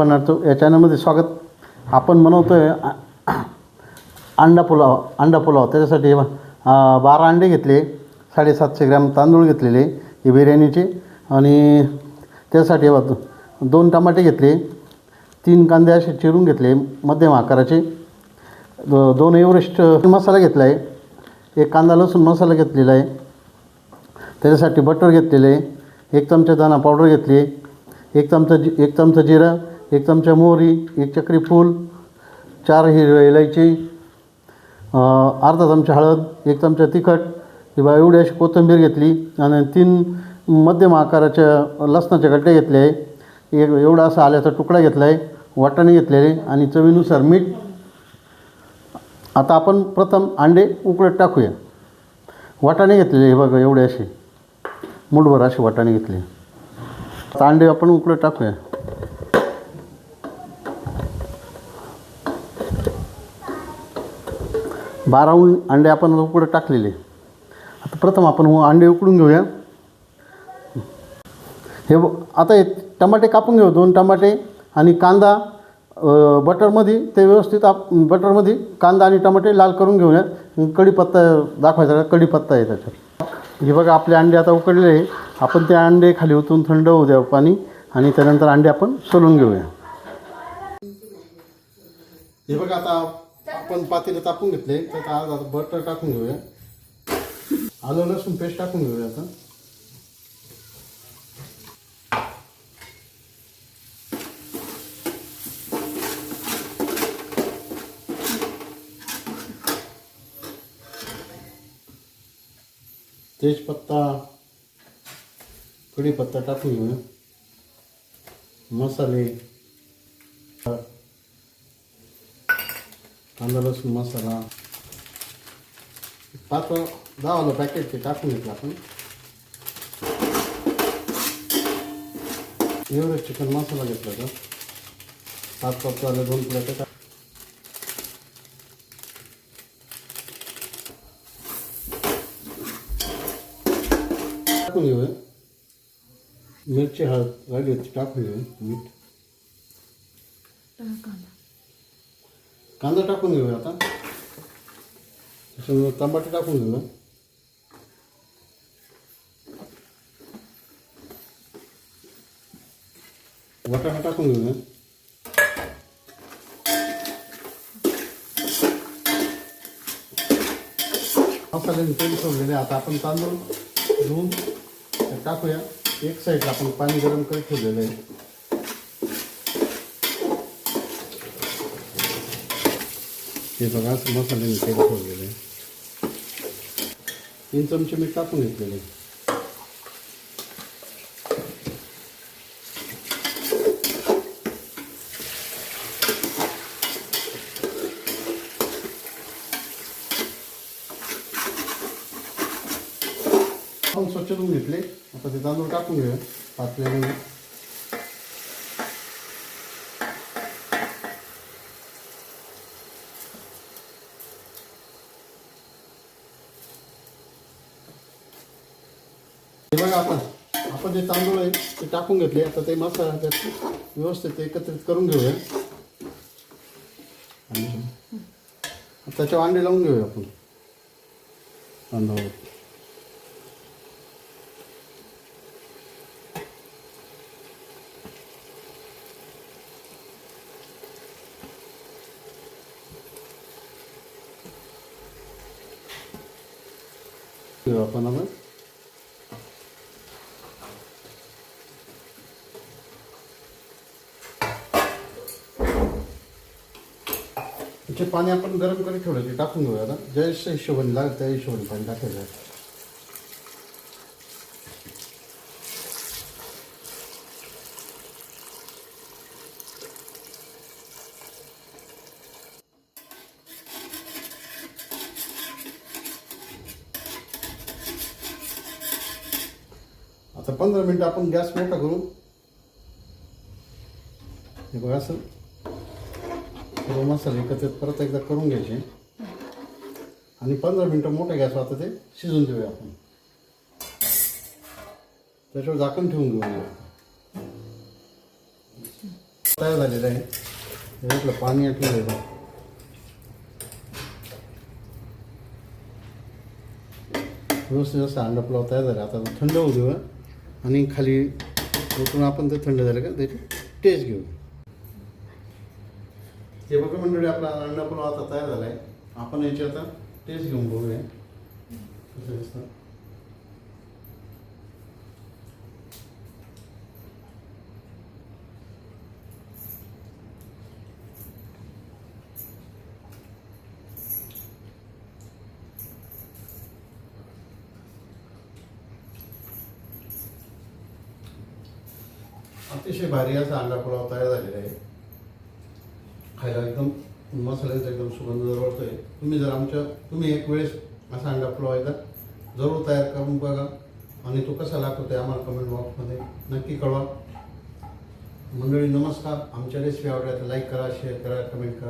बनवतो. या चॅनलमध्ये स्वागत आपण बनवतो आहे अंडा पुलाव अंडा पुलाव. त्याच्यासाठी बारा अंडे घेतले साडेसातशे ग्रॅम तांदूळ घेतलेले हे बिर्याणीचे. आणि त्यासाठी बघ, दोन टमाटे घेतले तीन कांदे असे चिरून घेतले मध्यम आकाराचे. दो दोन एव्हरेस्ट मसाला घेतला आहे. एक कांदा लसूण मसाला घेतलेला आहे. त्याच्यासाठी बटर घेतलेलं. आहे एक चमचा दाणा पावडर घेतली. एक चमचा जी एक चमचा जिरं. एक चमचा मोहरी एक चक्री फूल चार हिरव्या इलायची अर्धा चमचा हळद एक चमचा तिखट किंवा एवढी अशी कोथिंबीर घेतली आणि तीन मध्यम आकाराच्या लसणाचे गड्डे घेतले आहे. एक एवढा असा आल्याचा तुकडा घेतला आहे वाटाणे घेतलेले आणि चवीनुसार मीठ. आता आपण प्रथम अंडे उकडत टाकूया. वाटाणे घेतलेले हे बघा एवढे असे. मुठभर असे वाटाणे घेतले आता अंडे आपण उकळत टाकूया. बाराहून अंडे आपण उकडं टाकलेले. आता प्रथम आपण व अंडे उकडून घेऊया. हे आता हे टमाटे कापून घेऊ. दोन टमाटे आणि कांदा बटरमध्ये ते व्यवस्थित आप बटरमध्ये कांदा आणि टमाटे लाल करून घेऊया. कढीपत्ता दाखवायचा का कढीपत्ता आहे त्याच्यात. हे बघा आपले अंडे आता उकडलेले आहे. आपण ते अंडे खाली उतरून थंड होऊ द्या पाणी आणि त्यानंतर अंडे आपण सोलून घेऊया. हे बघा आता आपण पातेलं तापून घेतले तर आज आता बटर टाकून घेऊया. आलं लसूण पेस्ट टाकून घेऊया आता. तेजपत्ता कढीपत्ता टाकून घेऊया. मसाले कांदा लसूण मसाला पाच दहा वाला पॅकेट ते टाकून घेतलं आपण एवढं चिकन मसाला घेतला होता पाच पाच वाले दोन प्लेट टाक टाकून घेऊया मिरची हळद राहिली होती टाकून घेऊया मीठ कांदा टाकून घेऊया आता. त्याच्यानंतर टमाटे टाकून घेऊया. वाटाणा टाकून घेऊया. मसाल्याने तेल सोडलेले आता आपण तांदूळ धुवून टाकूया. एक साईडला आपण पाणी गरम करत ठेवलेलं आहे. हे बघा असं मसाल्याने तेल सोडलेलं आहे तीन चमचे मीठ टाकून घेतलेले आहे. आपण स्वच्छ धुवून घेतले आता ते तांदूळ टाकून घेऊया पातल्यामध्ये हे बघा आपण. आपण जे तांदूळ आहे ते टाकून घेतले. आता ते मसाला त्यात व्यवस्थित एकत्रित करून घेऊया. आणि आता अंडे लावून घेऊया आपण. तांदूळ आपण आपण ते पाणी आपण गरम करून ठेवलं ते टाकून घेऊया आता. ज्या हिशोबाने लागेल त्या हिशोबाने पाणी टाकायचं आहे. आता पंधरा मिनटं आपण गॅस मोठा करू. हे बघा असं सर्व मसाले एकत्रित परत एकदा करून घ्यायचे. आणि पंधरा मिनटं मोठ्या गॅसवर आता ते शिजून देऊया आपण. त्याच्यावर झाकण ठेवून घेऊया तयार झालेलं आहे. यातलं पाणी आटलेलं आहे व्यवस्थित असं अंडा पुलाव तयार झाला. आता थंड होऊ देऊ आणि खाली उतरून आपण ते थंड झालं का त्याची टेस्ट घेऊ. हे बघा मंडळी आपला अंडा पुलाव आता तयार झाला आहे आपण याची आता टेस्ट घेऊन बघूया. कसं दिसतं? अतिशय भारी असा अंडा पुलाव तयार झालेला आहे. खायला एकदम मसाल्याचा एकदम सुगंध दरवळतोय. तुम्ही जर आमच्या तुम्ही एक वेळेस असा अंडा पुलाव एकदा जरूर तयार करून बघा. आणि तो कसा लागतो ते आम्हाला कमेंट बॉक्समध्ये नक्की कळवा. मंडळी नमस्कार. आमच्या रेसिपी आवडल्या तर लाईक करा शेअर करा कमेंट करा.